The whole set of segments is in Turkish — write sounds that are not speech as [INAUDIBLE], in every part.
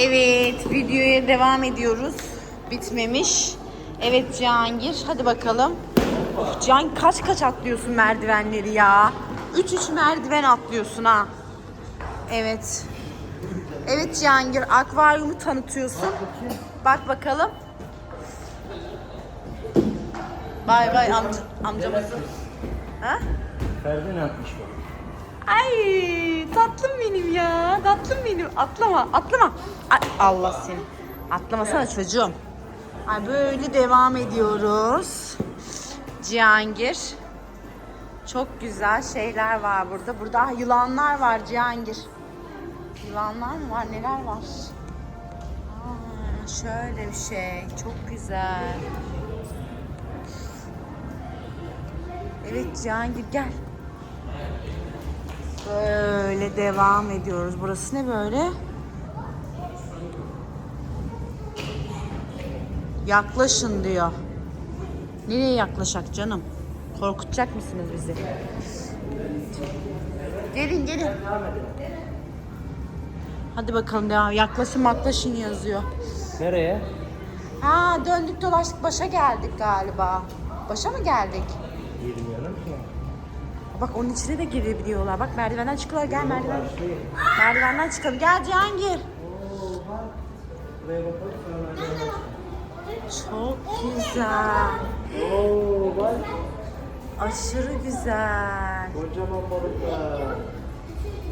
Evet, videoya devam ediyoruz. Bitmemiş. Evet Cihangir, hadi bakalım. Of, Cihangir kaç kaç atlıyorsun merdivenleri ya? 3-3 merdiven atlıyorsun ha. Evet. Evet Cihangir, akvaryumu tanıtıyorsun. Bak bakalım. Bay bay amca, amcamızın. Ha? Ferdi ne yapmış bu? Ay tatlım benim ya. Tatlım benim. Atlama, atlama. Allah seni. Atlamasana çocuğum. Ay böyle devam ediyoruz. Cihangir. Çok güzel şeyler var burada. Burada ah, yılanlar var Cihangir. Yılanlar mı var? Neler var? Şöyle bir şey. Çok güzel. Evet Cihangir gel. Böyle devam ediyoruz. Burası ne böyle? Yaklaşın diyor. Nereye yaklaşak canım? Korkutacak mısınız bizi? Gelin gelin. Hadi bakalım devam. Yaklaşın yaklaşın yazıyor. Nereye? Ha döndük dolaştık başa geldik galiba. Başa mı geldik? Bak onun içine de girebiliyorlar. Bak merdivenden çıkıyorlar. Gel merdiven. Merdivenden çıkalım. Gel Cihangir. Çok güzel. Oo bak. Aşırı güzel. Kocaman balıklar.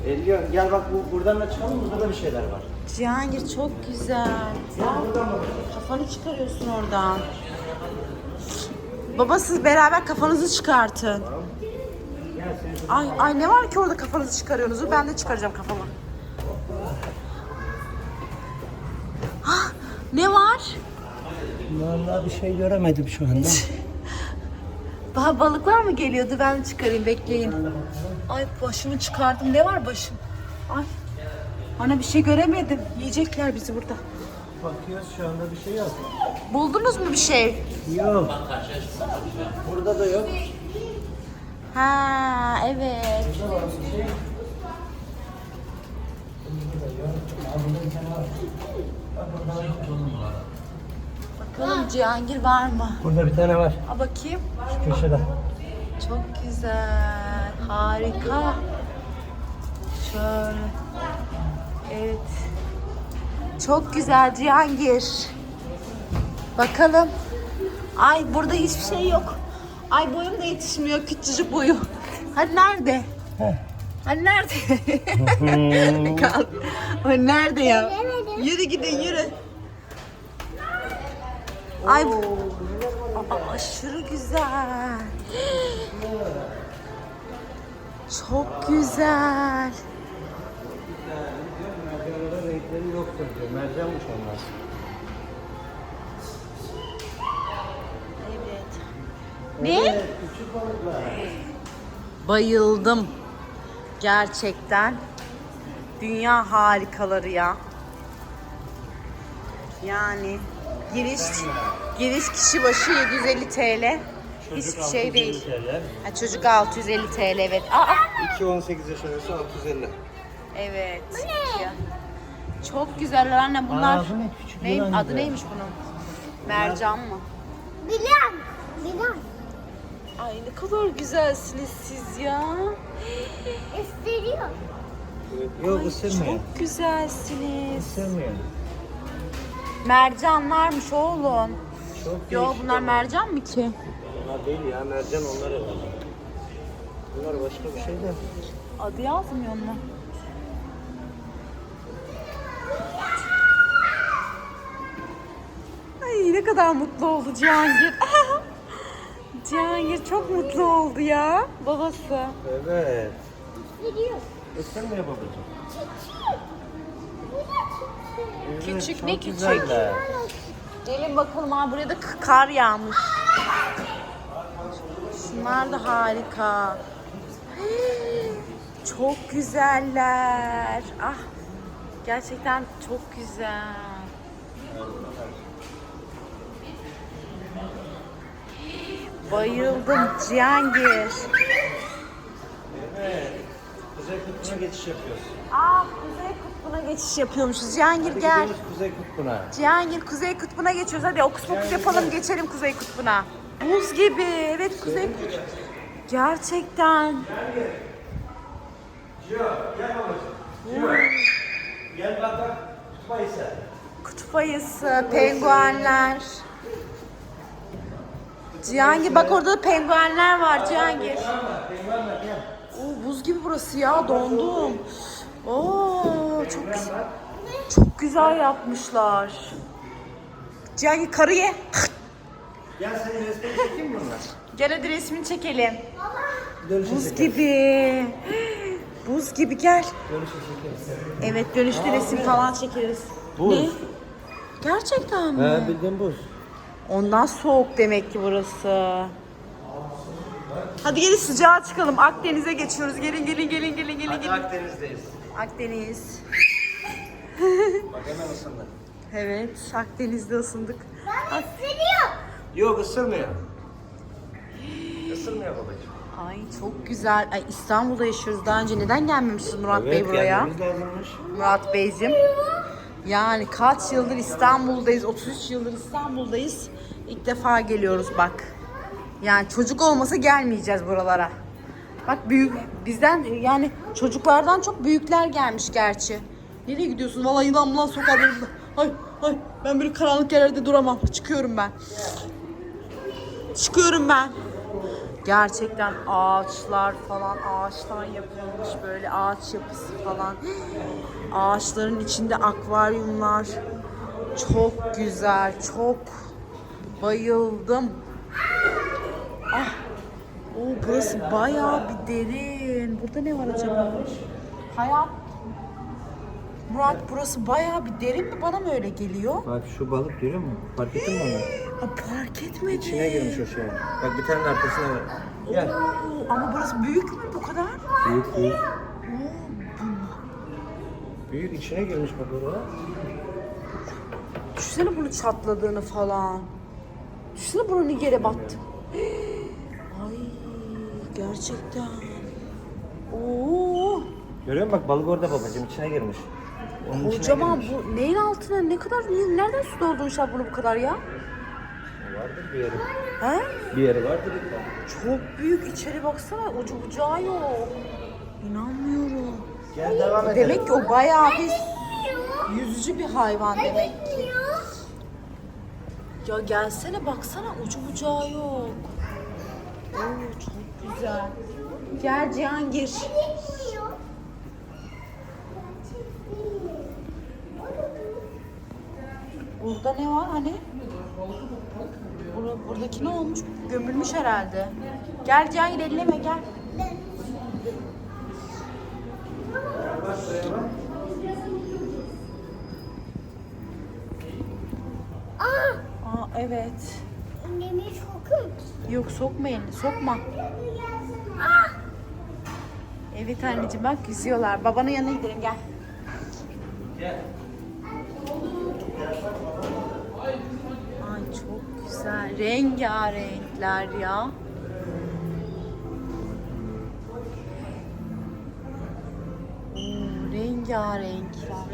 Elliyor gel bak bu buradan da çıkalım burada da bir şeyler var. Cihangir çok güzel. Buradan bak. Kafanı çıkarıyorsun oradan. Baba siz beraber kafanızı çıkartın. Seni Ay ay ne var ki orada kafanızı çıkarıyorsunuz? Ben de çıkaracağım kafamı. Ah, ne var? Vallahi bir şey göremedim şu anda. [LAUGHS] Daha balıklar mı geliyordu? Ben çıkarayım bekleyin. Ay başımı çıkardım. Ne var başım? Ay. Ana bir şey göremedim. Yiyecekler bizi burada. Bakıyoruz şu anda bir şey yok. Buldunuz mu bir şey? Yok. Burada da yok. Ha evet. Bakalım Cihangir var mı? Burada bir tane var. A bakayım. Şu köşede. Çok güzel. Harika. Şöyle. Evet. Çok güzel Cihangir. Bakalım. Ay burada hiçbir şey yok. Ay boyum da yetişmiyor. Küçücük boyu. Hadi nerede? Hani nerede? [LAUGHS] Kal. Ay nerede ya? Yürü gidin yürü. Ay Aa, aşırı güzel. Çok güzel. Renkleri yoktur diyor. Mercanmış onlar. Ne? Evet, küçük balıklar. Bayıldım. Gerçekten. Dünya harikaları ya. Yani giriş giriş kişi başı 750 TL. Hiçbir şey değil. Ha, çocuk 650 TL evet. Aa, 2-18 yaş arası 650. evet. Ya. Çok güzeller anne bunlar. Ne? Küçük Ne, yılan adı gibi. neymiş bunun? Mercan mı? Bilen. Bilen. Ay ne kadar güzelsiniz siz ya. İstediyor. Yok Ay, ısırmıyor. çok güzelsiniz. Isırmıyor. Mercanlarmış oğlum. Çok Yo değişik bunlar ama. mercan mı ki? Bunlar değil ya mercan onlar herhalde. Bunlar başka bir şey de. Adı yazmıyor mu? Ay ne kadar mutlu oldu Cihangir. [LAUGHS] Cihangir çok mutlu oldu ya babası. Evet. İstediyor. Isırmıyor babacığım. Evet, Küçük çok ne küçük? güzeller. Gelin bakalım abi buraya da k- kar yağmış. Şunlar da harika. [GASPS] Çok güzeller. Ah gerçekten çok güzel. Bayıldım Cihangir. Evet. Kuzey kutbuna geçiş yapıyoruz. Aa Kuzey Kutbu Kutbu'na geçiş yapıyormuşuz. Cihangir gel. Gidiyoruz Kuzey Kutbu'na. Cihangir Kuzey Kutbu'na geçiyoruz. Hadi okus pokus yapalım geçelim Kuzey Kutbu'na. Buz gibi. Evet Kuzey Kutbu. Gerçekten. Gel bak bak. Kutup ayısı. Kutup ayısı, penguenler. Cihangir bak orada da penguenler var Cihangir. Peygamber gel. Oo, buz gibi burası ya dondum. Oo çok güzel. Çok güzel yapmışlar. Cihangir karı ye. Gel senin resmini çekeyim mi bunlar? Gel hadi resmini çekelim. Dönüşe Buz çekelim. gibi. Buz gibi gel. Dönüşe. Evet dönüşte resim falan çekeriz. Buz. Ne? Gerçekten mi? He bildiğin buz. Ondan soğuk demek ki burası. Hadi gelin sıcağa çıkalım. Akdeniz'e geçiyoruz. Gelin gelin gelin gelin gelin. Hadi gelin. Akdeniz'deyiz. Akdeniz. Bak hemen ısındı. Evet, Akdeniz'de ısındık. Isırıyor. Yok ısırmıyor. Isırmıyor babacığım. Ay çok güzel. Ay İstanbul'da yaşıyoruz. Daha önce neden gelmemişiz Murat Bey buraya? gelmemiz lazımmış. Murat Beyciğim. Yani kaç yıldır İstanbul'dayız? 33 yıldır İstanbul'dayız. İlk defa geliyoruz bak. Yani çocuk olmasa gelmeyeceğiz buralara. Bak büyük bizden yani çocuklardan çok büyükler gelmiş gerçi. Nereye gidiyorsun? Vallahi yılan mulan sokar. Ay ay ben böyle karanlık yerlerde duramam. Çıkıyorum ben. Çıkıyorum ben. Gerçekten ağaçlar falan ağaçtan yapılmış böyle ağaç yapısı falan. Ağaçların içinde akvaryumlar. Çok güzel, çok bayıldım. Ah. Oo, burası bayağı bir derin. Burada ne var acaba? Hayat. Murat burası bayağı bir derin mi? Bana mı öyle geliyor? Bak şu balık görüyor musun? Fark ettin mi onu? Ha, fark etmedim. İçine girmiş o şey. Bak bir tane arkasına var. Gel. Oo, ama burası büyük mü bu kadar? Büyük büyük. Büyük içine girmiş bak oraya. Düşünsene bunu çatladığını falan. Düşünsene bunu yere battı. [GASPS] Ay gerçekten. Oo, Görüyor musun bak balık orada babacığım içine girmiş. Onun içine kocaman girmiş. bu neyin altına ne kadar nereden su doldurmuşlar bunu bu kadar ya? Vardır bir yeri. He? Bir yeri vardır. Çok büyük içeri baksana ucu bucağı yok. İnanmıyorum. Gel devam edelim. Demek ki o bayağı bir yüzücü bir hayvan demek ki. Ya gelsene baksana ucu bucağı yok. Oo çok güzel. Gel Cihangir. Burada ne var hani? Bura, buradaki ne olmuş? Gömülmüş herhalde. Gel Cihangir elleme gel. Aa. Aa evet. Annemi sokun. Yok sokma elini sokma. Aa. Evet anneciğim bak yüzüyorlar. Babanın yanına gidelim gel. Gel. Ay çok güzel. Rengarenkler ya. Oo, rengarenkler.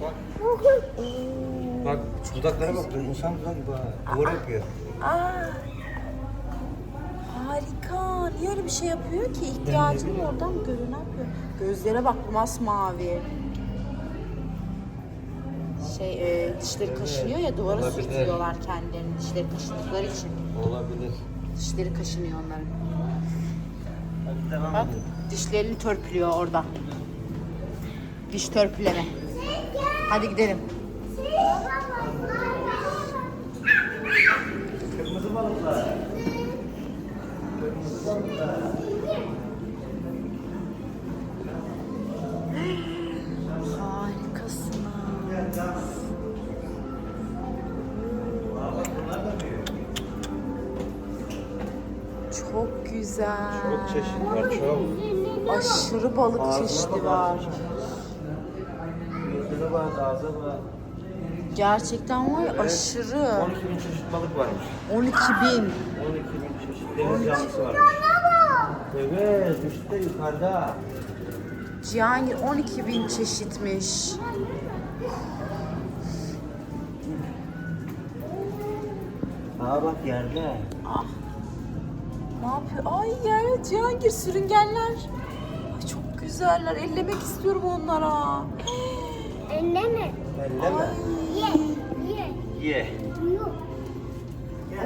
Bak. Bak dudaklara bak. İnsan dudak gibi. Duvar yapıyor. Aa, harika. Niye öyle bir şey yapıyor ki? İhtiyacım oradan görüyor? Ne yapıyor? Gözlere bak masmavi. Şey e, dişleri kaşınıyor ya duvara sürtüyorlar kendilerini dişleri kaşındıkları için. Olabilir. Dişleri kaşınıyor onların. Hadi devam Bak edelim. dişlerini törpülüyor orada. Diş törpüleme. Hadi gidelim. Kırmızı balıklar. Kırmızı balıklar. Güzel. Çok çeşit var çok. Aşırı balık Ağzına çeşidi var. Gözüne bak, ağza bak. Gerçekten var ya aşırı. 12 bin çeşit balık varmış. 12 bin. 12 bin çeşit deniz canlısı varmış. Evet, işte yukarıda. Cihangir 12 bin çeşitmiş. Aa bak yerde. Ne yapıyor? Ay ya Cihangir sürüngenler. Ay çok güzeller. Ellemek istiyorum onlara. Elleme. Elleme. Ye. Ye. Ye. Yok.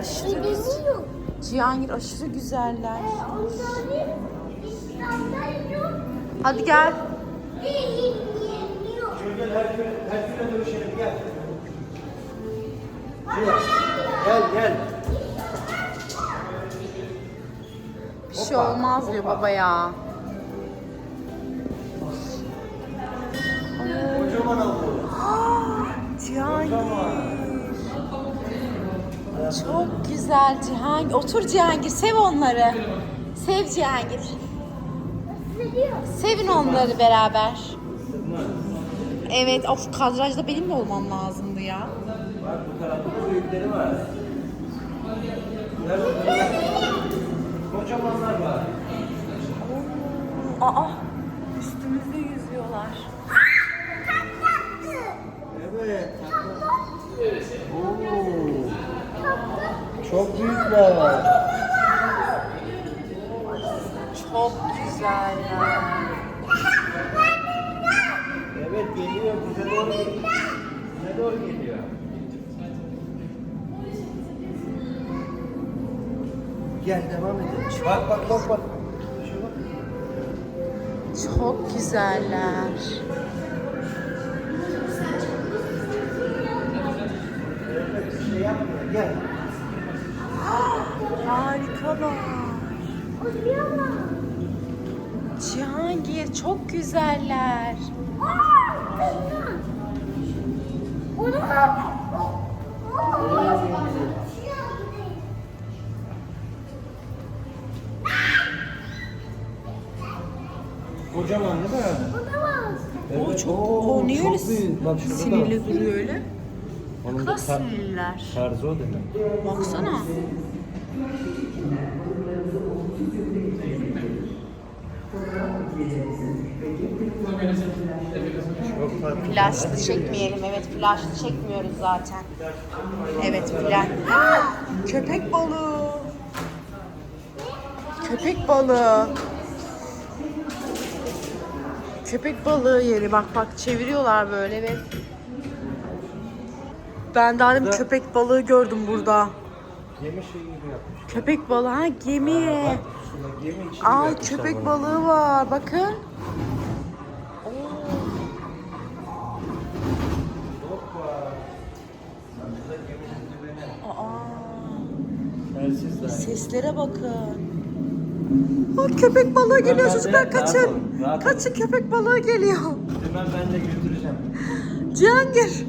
Aşırı güzel. Cihangir aşırı güzeller. Yok. Hadi gel. Gel her gün, her güne dönüşelim gel. Gel gel. Bir şey olmaz diyor baba ya. Kocaman oldu. Cihangir. Çok güzel Cihangir. Otur Cihangir. Sev onları. Sev Cihangir. Sevin onları beraber. Evet, of kadrajda benim de olmam lazımdı ya. Bak bu tarafta var. Kocamanlar var. Aa, üstümüzde yüzüyorlar. Evet. Oo. Çok büyükler. Çok güzeller. Evet geliyor bize doğru geliyor. Bize doğru geliyor. Gel devam edelim. Bak bak bak bak. Çok güzeller. Şey. Gel. Harikalar. Cihangir çok güzeller. Onu Kocaman değil mi? Olamaz. Evet. çok- o niye öyle Bak Sinirli da. duruyor öyle. Onun da Nasıl tar- sinirliler? tarzı o demek. Baksana. Flaşlı çekmeyelim. Evet flaşlı çekmiyoruz zaten. Evet flaş. Köpek balığı. Köpek balığı. Köpek balığı yeri. Bak bak çeviriyorlar böyle evet. Ben daha demin köpek balığı gördüm burada. Gemi şeyi gibi yapmış. Köpek balığı ha gemi. Bak şurada gemi Aa yapmışlar köpek bunu. balığı var. Bakın. Hoppa. Aa. Telsizler. Seslere bakın. Aa, köpek balığı geliyor çocuklar kaçın. Kaçın köpek balığı geliyor. Hemen ben de götüreceğim. Cihangir.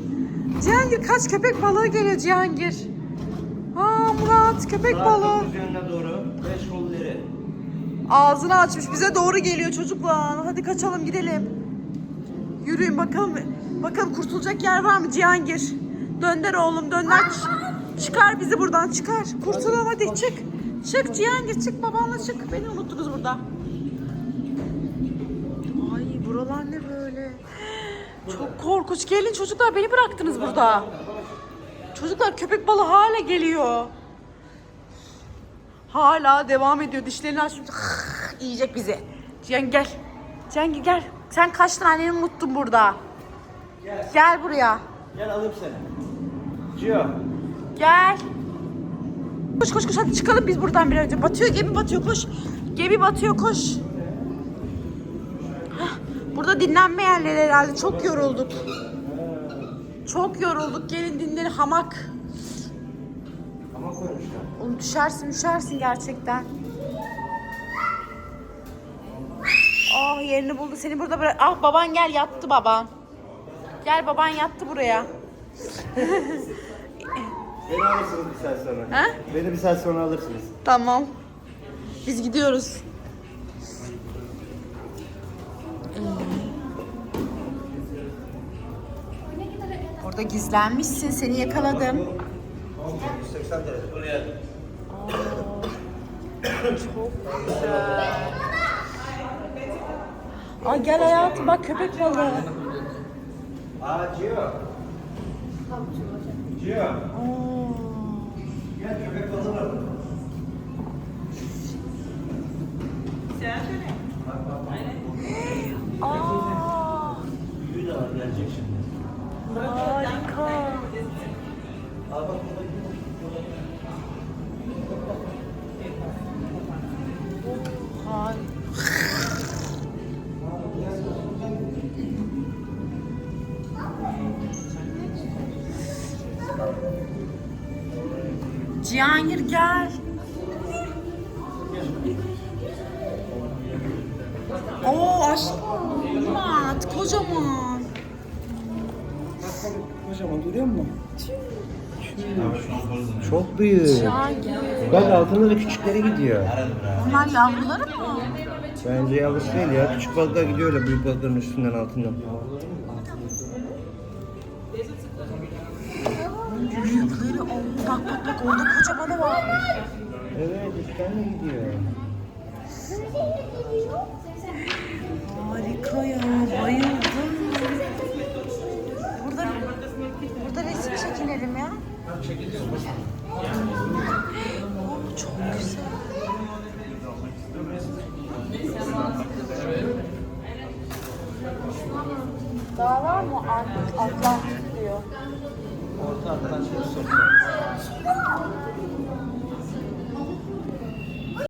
Cihangir kaç köpek balığı geliyor Cihangir. Aa Murat köpek Saat balığı. yönüne doğru. Beş kol ileri. Ağzını açmış bize doğru geliyor çocuklar. Hadi kaçalım gidelim. Yürüyün bakalım. Bakalım kurtulacak yer var mı Cihangir? Dönder oğlum dönder. Çıkar bizi buradan çıkar. Kurtulalım hadi çık. Çık Cihangir çık babanla çık. Beni unuttunuz burada. Ay buralar ne böyle? Çok korkunç. Gelin çocuklar beni bıraktınız burada. Çocuklar köpek balığı hala geliyor. Hala devam ediyor. Dişlerini açmış. [SIGHS] Yiyecek bizi. Cihan gel. Cihan gel. Sen kaç tane unuttun burada? Gel. Gel buraya. Gel alayım seni. Cio. Gel. Koş koş koş hadi çıkalım biz buradan bir önce. Batıyor gemi batıyor koş. Gemi batıyor koş. Burada dinlenme yerleri herhalde. Çok yorulduk. Çok yorulduk. Gelin dinlenin hamak. Ama koymuşlar. Oğlum düşersin düşersin gerçekten. Ah yerini buldu seni burada bırak. Ah baban gel yattı baban. Gel baban yattı buraya. [LAUGHS] Beni alırsınız bir saat sonra. He? Beni bir saat sonra alırsınız. Tamam. Biz gidiyoruz. Burada Burada gizlenmişsin. Seni yakaladım. 180 derece. Buraya. Çok güzel. Ay gel hayatım bak köpek balığı. Aa Gio. Gio. Gel köpek balığı var. Bak bak bak. Aa, Büyüğü de var gelecek şimdi. harika. Cihangir gel. Oo aşkım. Mat kocaman. Kocaman görüyor musun? Çok büyük. Cihangir. Bak altında da küçükleri gidiyor. Bunlar yavruları mı? Bence yavrusu değil ya. Küçük balıklar gidiyor öyle büyük balıkların üstünden altından. Bak bak bak orada kocamanı var. Evet üstten de gidiyor. Harika ya bayıldım. Burada burada resim çekinelim ya. Oo, çok güzel. Daha var mı? Atlantik diyor. Orta arkadan şey.